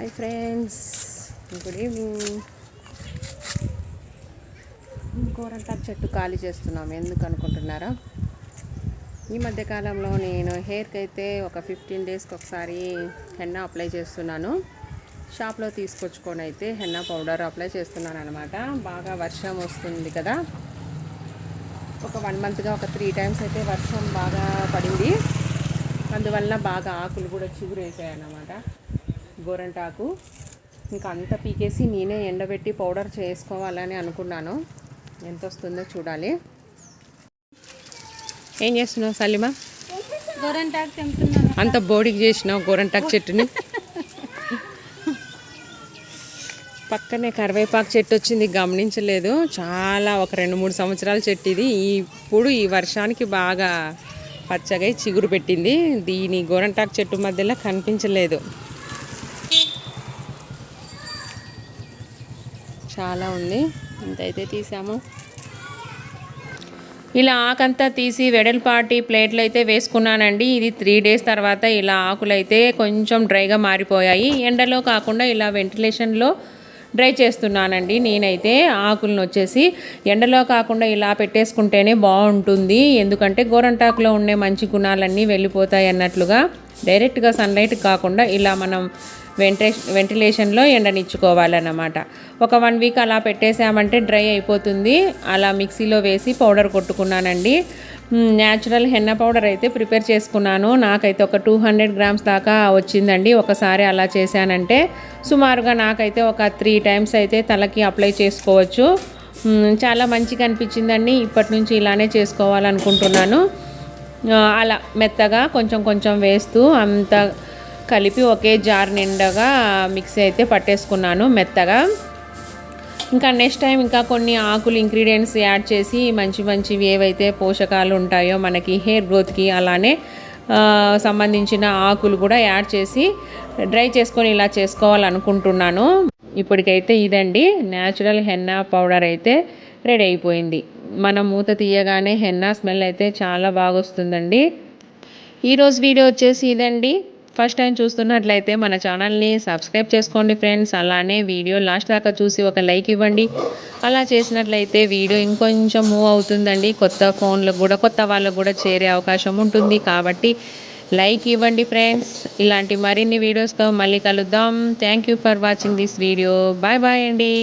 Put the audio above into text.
Hi friends good evening గోరంటాకు చెట్టు ఖాళీ చేస్తున్నాం. ఎందుకు అనుకుంటున్నారా? ఈ మధ్యకాలంలో నేను హెయిర్కి అయితే ఒక ఫిఫ్టీన్ డేస్కి ఒకసారి హెన్నా అప్లై చేస్తున్నాను. షాప్లో తీసుకొచ్చుకొని అయితే హెన్నా పౌడర్ అప్లై చేస్తున్నాను అనమాట బాగా వర్షం వస్తుంది కదా. ఒక వన్ మంత్గా ఒక త్రీ టైమ్స్ అయితే వర్షం బాగా పడింది. అందువల్ల బాగా ఆకులు కూడా చిగురేసాయి అన్నమాట గోరంటాకు. ఇంకా అంత పీకేసి నేనే ఎండబెట్టి పౌడర్ చేసుకోవాలని అనుకున్నాను. ఎంత వస్తుందో చూడాలి. ఏం చేస్తున్నావు సలీమా? గోరంటాకు తెంపుతున్నాను అంత బోడికి చేసినావు గోరంటాకు చెట్టుని? పక్కనే కరివేపాకు చెట్టు వచ్చింది గమనించలేదు. చాలా ఒక రెండు మూడు సంవత్సరాల చెట్టు ఇది. ఇప్పుడు ఈ వర్షానికి బాగా పచ్చగా చిగురు పెట్టింది. దీని గోరంటాకు చెట్టు మధ్యలో కనిపించలేదు. చాలా ఉంది. ఇంతైతే తీసాము. ఇలా ఆకంతా తీసి వెడల్పాటి ప్లేట్లు అయితే వేసుకున్నానండి. ఇది త్రీ డేస్ తర్వాత ఇలా ఆకులు అయితే కొంచెం డ్రైగా మారిపోయాయి. ఎండలో కాకుండా ఇలా వెంటిలేషన్లో డ్రై చేస్తున్నానండి. నేనైతే ఆకులను వచ్చేసి ఎండలో కాకుండా ఇలా పెట్టేసుకుంటేనే బాగుంటుంది. ఎందుకంటే గోరంటాకులో ఉండే మంచి గుణాలన్నీ వెళ్ళిపోతాయి అన్నట్లుగా డైరెక్ట్గా సన్లైట్ కాకుండా ఇలా మనం వెంటే వెంటిలేషన్లో ఎండనిచ్చుకోవాలన్నమాట. ఒక వన్ వీక్ అలా పెట్టేసామంటే డ్రై అయిపోతుంది. అలా మిక్సీలో వేసి పౌడర్ కొట్టుకున్నానండి. న్యాచురల్ హెన్న పౌడర్ అయితే ప్రిపేర్ చేసుకున్నాను. నాకైతే ఒక టూ హండ్రెడ్ గ్రామ్స్ దాకా వచ్చిందండి. ఒకసారి అలా చేశానంటే సుమారుగా నాకైతే ఒక త్రీ టైమ్స్ అయితే తలకి అప్లై చేసుకోవచ్చు. చాలా మంచిగా అనిపించిందండి. ఇప్పటి నుంచి ఇలానే చేసుకోవాలనుకుంటున్నాను. అలా మెత్తగా కొంచెం కొంచెం వేస్తూ అంత కలిపి ఒకే జార్ నిండగా మిక్సీ అయితే పట్టేసుకున్నాను మెత్తగా. ఇంకా నెక్స్ట్ టైం ఇంకా కొన్ని ఆకులు ఇంగ్రీడియంట్స్ యాడ్ చేసి మంచి మంచివి ఏవైతే పోషకాలు ఉంటాయో మనకి హెయిర్ గ్రోత్కి అలానే సంబంధించిన ఆకులు కూడా యాడ్ చేసి డ్రై చేసుకొని ఇలా చేసుకోవాలనుకుంటున్నాను. ఇప్పటికైతే ఇదండి. న్యాచురల్ హెన్నా పౌడర్ అయితే రెడీ అయిపోయింది. మనం మూత తీయగానే హెన్నా స్మెల్ అయితే చాలా బాగా వస్తుందండి. ఈరోజు వీడియో వచ్చేసి ఇదండి. ఫస్ట్ టైం చూస్తున్నట్లయితే మన ఛానల్ని సబ్స్క్రైబ్ చేసుకోండి ఫ్రెండ్స్. అలానే వీడియో లాస్ట్ దాకా చూసి ఒక లైక్ ఇవ్వండి. అలా చేసినట్లయితే వీడియో ఇంకొంచెం మూవ్ అవుతుందండి. కొత్త ఫోన్లకు కూడా కొత్త వాళ్ళకు కూడా చేరే అవకాశం ఉంటుంది. కాబట్టి లైక్ ఇవ్వండి ఫ్రెండ్స్. ఇలాంటి మరిన్ని వీడియోస్తో మళ్ళీ కలుద్దాం. Thank you for watching this video bye bye అండి.